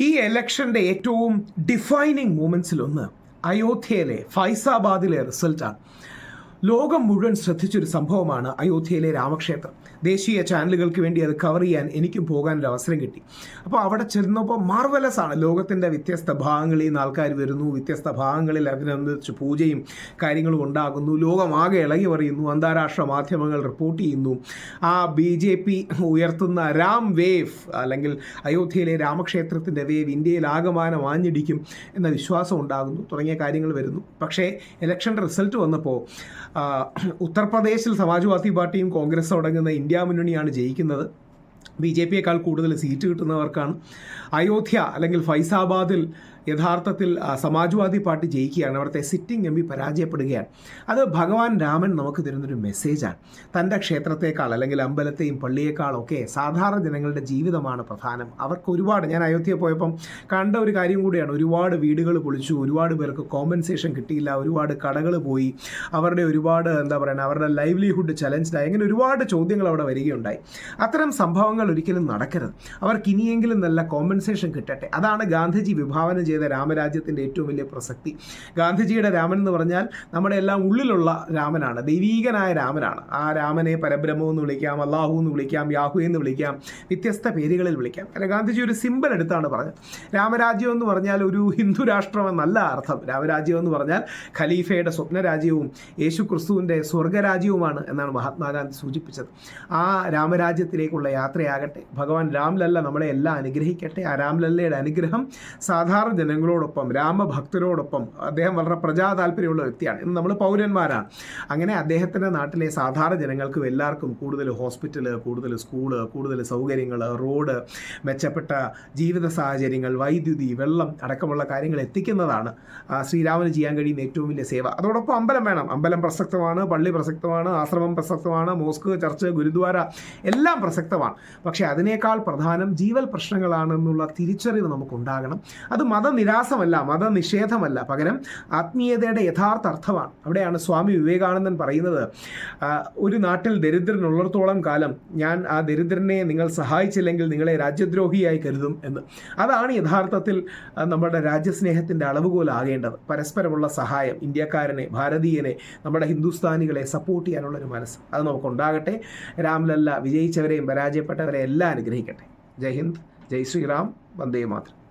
ഈ എലക്ഷന്റെ ഏറ്റവും ഡിഫൈനിങ് മൂമെന്റ്സിലൊന്ന് അയോധ്യയിലെ ഫൈസാബാദിലെ റിസൾട്ടാണ് ലോകം മുഴുവൻ ശ്രദ്ധിച്ചൊരു സംഭവമാണ് അയോധ്യയിലെ രാമക്ഷേത്രം. ദേശീയ ചാനലുകൾക്ക് വേണ്ടി അത് കവർ ചെയ്യാൻ എനിക്കും പോകാനൊരു അവസരം കിട്ടി. അപ്പോൾ അവിടെ ചെന്നപ്പോൾ മാർവലസ് ആണ്. ലോകത്തിന്റെ വ്യത്യസ്ത ഭാഗങ്ങളിൽ നിന്ന് ആൾക്കാർ വരുന്നു വ്യത്യസ്ത ഭാഗങ്ങളിൽ അതിനനുസരിച്ച് പൂജയും കാര്യങ്ങളും ഉണ്ടാകുന്നു ലോകമാകെ ഇളകി പറയുന്നു അന്താരാഷ്ട്ര മാധ്യമങ്ങൾ റിപ്പോർട്ട് ചെയ്യുന്നു. ആ ബി ജെ പി ഉയർത്തുന്ന രാം വേവ് അല്ലെങ്കിൽ അയോധ്യയിലെ രാമക്ഷേത്രത്തിന്റെ വേവ് ഇന്ത്യയിൽ ആകമാനം ആഞ്ഞിടിക്കും എന്ന വിശ്വാസം ഉണ്ടാകുന്നു തുടങ്ങിയ കാര്യങ്ങൾ വരുന്നു. പക്ഷേ ഇലക്ഷന്റെ റിസൾട്ട് വന്നപ്പോൾ ഉത്തർപ്രദേശിൽ സമാജ്വാദി പാർട്ടിയും കോൺഗ്രസ് തുടങ്ങുന്ന ഇന്ത്യ മുന്നണിയാണ് ജയിക്കുന്നത്. ബി ജെ പിയേക്കാൾ കൂടുതൽ സീറ്റ് കിട്ടുന്നവർക്കാണ് അയോധ്യ അല്ലെങ്കിൽ ഫൈസാബാദിൽ യഥാർത്ഥത്തിൽ സമാജ്വാദി പാർട്ടി ജയിക്കുകയാണ്. അവിടുത്തെ സിറ്റിംഗ് എം പി പരാജയപ്പെടുകയാണ്. അത് ഭഗവാൻ രാമൻ നമുക്ക് തരുന്നൊരു മെസ്സേജാണ്. തന്റെ ക്ഷേത്രത്തെക്കാൾ അല്ലെങ്കിൽ അമ്പലത്തെയും പള്ളിയേക്കാളൊക്കെ സാധാരണ ജനങ്ങളുടെ ജീവിതമാണ് പ്രധാനം. അവർക്ക് ഒരുപാട് ഞാൻ അയോധ്യ പോയപ്പം കണ്ട ഒരു കാര്യം കൂടിയാണ്. ഒരുപാട് വീടുകൾ പൊളിച്ചു ഒരുപാട് പേർക്ക് കോമ്പൻസേഷൻ കിട്ടിയില്ല ഒരുപാട് കടകൾ പോയി അവരുടെ ഒരുപാട് എന്താ പറയുക അവരുടെ ലൈവ്ലിഹുഡ് ചലഞ്ച്ഡായി അങ്ങനെ ഒരുപാട് ചോദ്യങ്ങൾ അവിടെ വരികയുണ്ടായി. അത്തരം സംഭവങ്ങൾ ഒരിക്കലും നടക്കരുത്. അവർക്ക് ഇനിയെങ്കിലും നല്ല കോമ്പൻസേഷൻ കിട്ടട്ടെ. അതാണ് ഗാന്ധിജി വിഭാവനം ചെയ്ത രാമരാജ്യത്തിന്റെ ഏറ്റവും വലിയ പ്രസക്തി. ഗാന്ധിജിയുടെ രാമൻ എന്ന് പറഞ്ഞാൽ നമ്മുടെ എല്ലാം ഉള്ളിലുള്ള രാമനാണ്. ദൈവീകനായ രാമനാണ്. ആ രാമനെ പരബ്രഹ്മം എന്ന് വിളിക്കാം അള്ളാഹു എന്ന് വിളിക്കാം യാഹു എന്ന് വിളിക്കാം വ്യത്യസ്ത പേരുകളിൽ വിളിക്കാം. കാരണം ഗാന്ധിജി ഒരു സിമ്പിൾ എടുത്താണ് പറഞ്ഞത്. രാമരാജ്യം എന്ന് പറഞ്ഞാൽ ഒരു ഹിന്ദു രാഷ്ട്രം എന്നല്ല അർത്ഥം. രാമരാജ്യം എന്ന് പറഞ്ഞാൽ ഖലീഫയുടെ സ്വപ്നരാജ്യവും യേശു ക്രിസ്തുവിന്റെ സ്വർഗരാജ്യവുമാണ് എന്നാണ് മഹാത്മാഗാന്ധി സൂചിപ്പിച്ചത്. ആ രാമരാജ്യത്തിലേക്കുള്ള യാത്രയാകട്ടെ ഭഗവാൻ രാംലല്ല നമ്മളെ എല്ലാം അനുഗ്രഹിക്കട്ടെ. ആ രാംലല്ലയുടെ അനുഗ്രഹം സാധാരണ ജനങ്ങളോടൊപ്പം രാമഭക്തരോടൊപ്പം അദ്ദേഹം വളരെ പ്രജാ താല്പര്യമുള്ള വ്യക്തിയാണ്. ഇന്ന് നമ്മൾ പൗരന്മാരാണ്. അങ്ങനെ അദ്ദേഹത്തിന്റെ നാട്ടിലെ സാധാരണ ജനങ്ങൾക്കും എല്ലാവർക്കും കൂടുതൽ ഹോസ്പിറ്റൽ കൂടുതൽ സ്കൂൾ കൂടുതൽ സൗകര്യങ്ങൾ റോഡ് മെച്ചപ്പെട്ട ജീവിത സാഹചര്യങ്ങൾ വൈദ്യുതി വെള്ളം അടക്കമുള്ള കാര്യങ്ങൾ എത്തിക്കുന്നതാണ് ശ്രീരാമന് ചെയ്യാൻ കഴിയുന്ന ഏറ്റവും വലിയ സേവ. അതോടൊപ്പം അമ്പലം വേണം. അമ്പലം പ്രസക്തമാണ് പള്ളി പ്രസക്തമാണ് ആശ്രമം പ്രസക്തമാണ് മോസ്ക് ചർച്ച് ഗുരുദ്വാര എല്ലാം പ്രസക്തമാണ്. പക്ഷേ അതിനേക്കാൾ പ്രധാനം ജീവൽ പ്രശ്നങ്ങളാണെന്നുള്ള തിരിച്ചറിവ് നമുക്കുണ്ടാകണം. അത് മതനിരാസമല്ല മതനിഷേധമല്ല. പകരം ആത്മീയതയുടെ യഥാർത്ഥ അർത്ഥമാണ്. അവിടെയാണ് സ്വാമി വിവേകാനന്ദൻ പറയുന്നത് ഒരു നാട്ടിൽ ദരിദ്രനുള്ളിടത്തോളം കാലം ഞാൻ ആ ദരിദ്രനെ നിങ്ങൾ സഹായിച്ചില്ലെങ്കിൽ നിങ്ങളെ രാജ്യദ്രോഹിയായി കരുതും എന്ന്. അതാണ് യഥാർത്ഥത്തിൽ നമ്മുടെ രാജ്യസ്നേഹത്തിന്റെ അളവുകോലാകേണ്ടത്. പരസ്പരമുള്ള സഹായം ഇന്ത്യക്കാരനെ ഭാരതീയനെ നമ്മുടെ ഹിന്ദുസ്ഥാനികളെ സപ്പോർട്ട് ചെയ്യാനുള്ളൊരു മനസ്സ്. അത് നമുക്കുണ്ടാകട്ടെ. രാംലല്ല വിജയിച്ചവരെയും പരാജയപ്പെട്ടവരെയും എല്ലാം അനുഗ്രഹിക്കട്ടെ. ജയ് ഹിന്ദ് ജയ് ശ്രീറാം വന്ദേ മാതരം.